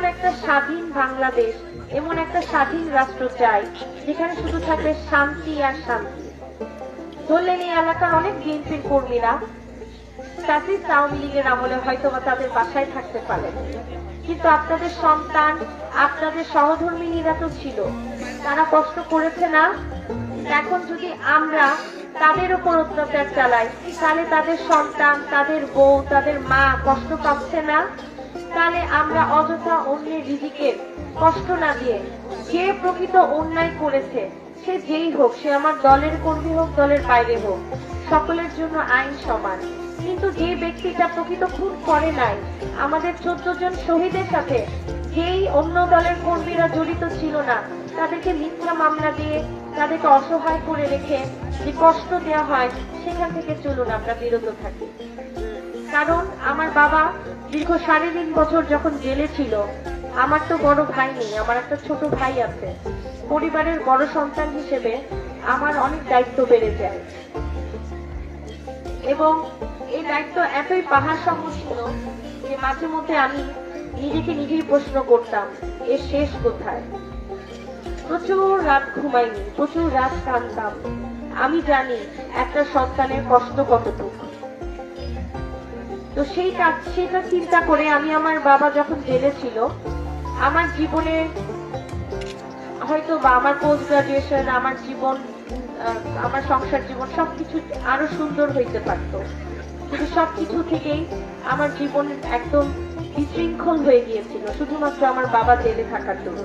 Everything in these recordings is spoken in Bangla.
এমন একটা স্বাধীন বাংলাদেশ, এমন একটা স্বাধীন রাষ্ট্র চাই, যেখানে শুধু থাকবে শান্তি আর শান্তি। ধরলেন এই এলাকার অনেক বিএনপির কর্মীরা ফ্যাসিস্ট আওয়ামী লীগের আমলে হয়তো বা তাদের বাসায় থাকতে পারে। কিন্তু আপনাদের সন্তান, আপনাদের সহধর্মিনীরা তো ছিল। তারা কষ্ট করেছে না? এখন যদি আমরা তাদের উপর অত্যাচার চালাই, তাহলে তাদের সন্তান, তাদের বউ, তাদের মা কষ্ট পাচ্ছে না? তাহলে আমরা অযথা অন্যের রিজিকের কষ্ট না দিয়ে যে প্রকৃত অন্যায় করেছে, সে যেই হোক, সে আমার দলের কর্মী হোক, দলের বাইরে হোক, সকলের জন্য আইন সমান। কিন্তু যে ব্যক্তিটা প্রকৃত খুন করে নাই, আমাদের চোদ্দ জন শহীদের সাথে যেই অন্য দলের কর্মীরা জড়িত ছিল না, তাদেরকে মিথ্যা মামলা দিয়ে তাদেরকে অসহায় করে রেখে যে কষ্ট দেওয়া হয়, সেখান থেকে চলুন আমরা বিরত থাকি। কারণ আমার বাবা দীর্ঘ সাড়ে তিন বছর যখন জেলে ছিল, আমার তো বড় ভাই নেই, আমার একটা ছোট ভাই আছে। পরিবারের বড় সন্তান হিসেবে আমার অনেক দায়িত্ব বেড়ে যায়। এবং এই দায়িত্ব এতই পাহাড় সম ছিল যে মাঝে মধ্যে আমি নিজেকে নিজেই প্রশ্ন করতাম এর শেষ কোথায়? প্রচুর রাত ঘুমাইনি, প্রচুর রাত কাঁদতাম। আমি জানি একটা সন্তানের কষ্ট কতটুকু। তো সেই সেটা চিন্তা করে আমি আমার বাবা যখন জেলে ছিল, আমার জীবনে হয়তো বা আমার পোস্ট গ্রাজুয়েশন আমার জীবন আমার সংসার জীবন সবকিছু আরও সুন্দর হইতে পারতো। কিন্তু সবকিছু থেকেই আমার জীবন একদম বিশৃঙ্খল হয়ে গিয়েছিল, শুধুমাত্র আমার বাবা জেলে থাকার জন্য।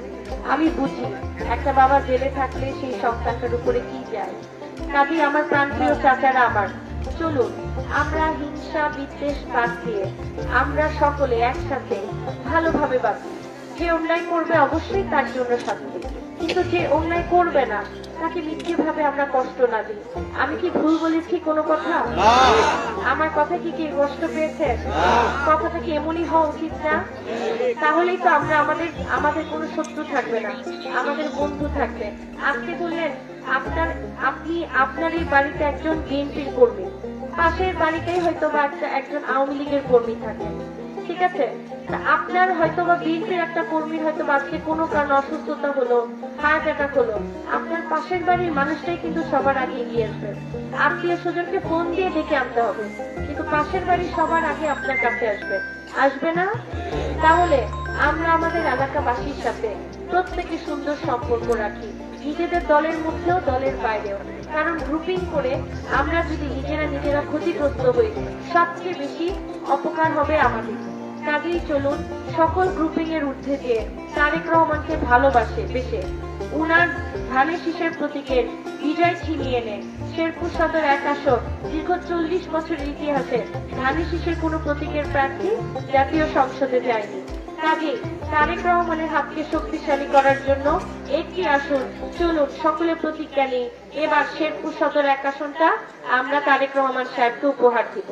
আমি বুঝি, একটা বাবা জেলে থাকলে সেই সন্তানটার উপরে কি যায়? কাজে আমার প্রাণপ্রিয় চাচারা আমার, চলুন। আমরা হিংসা বিদ্বেষ বাদ দিয়ে আমরা সকলে একসাথে ভালোভাবে বাঁচি। যে অন্যায় করবে অবশ্যই তার জন্য শাস্তি। কিন্তু যে অন্যায় করবে না তাকে মিথ্যে ভাবে আমরা কষ্ট না দিই। আমি কি ভুল বলেছি কোনো কথা? আমার কথা কি কে কষ্ট পেয়েছে? কথাটা কি এমনই হওয়া উচিত না? তাহলেই তো আমরা আমাদের আমাদের কোনো শত্রু থাকবে না আমাদের বন্ধু থাকবে। আজকে বললেন আপনার আপনি আপনার এই বাড়িতে একজন বিএনপির কর্মী। পাশের বাড়িতেই হয়তো বা একটা একজন আওয়ামী লীগের কর্মী থাকে। ঠিক আছে? আপনার হয়তো বা বিএনপির একটা কর্মীর হয়তো বা আজকে কোনো কারণে অসুস্থতা হলো, হার্ট অ্যাটাক হলো, আপনার পাশের বাড়ির মানুষটাই কিন্তু সবার আগে এগিয়ে আসবে। আত্মীয় স্বজনকে ফোন দিয়ে ডেকে আনতে হবে, কিন্তু পাশের বাড়ি সবার আগে আপনার কাছে আসবে। আসবে না? তাহলে আমরা আমাদের এলাকাবাসীর সাথে প্রত্যেকে সুন্দর সম্পর্ক রাখি। নিজেদের দলের মধ্যেও দলের বাইরেও। কারণ গ্রুপিং করে আমরা যদি নিজেরা নিজেরা ক্ষতিগ্রস্ত হই সবচেয়ে বেশি অপকার হবে আমাদের। কাজেই চলুন সকল গ্রুপিং এর ঊর্ধ্বে দিয়ে তারেক রহমানকে ভালোবাসে, বেশে। উনার ধানের শীষের প্রতীকের বিজয় ছিনিয়ে এনে শেরপুর সদর এক আসর, দীর্ঘ চল্লিশ বছরের ইতিহাসে ধানের শীষের কোনো প্রতীকের প্রার্থী জাতীয় সংসদে যায়নি। কাজে তারেক রহমানের হাতকে শক্তিশালী করার জন্য একটি আসন। চলুন, সকলে প্রতিজ্ঞা নিই, এবার শেরপুর সদর এক আসনটা আমরা তারেক রহমান সাহেবকে উপহার দিব।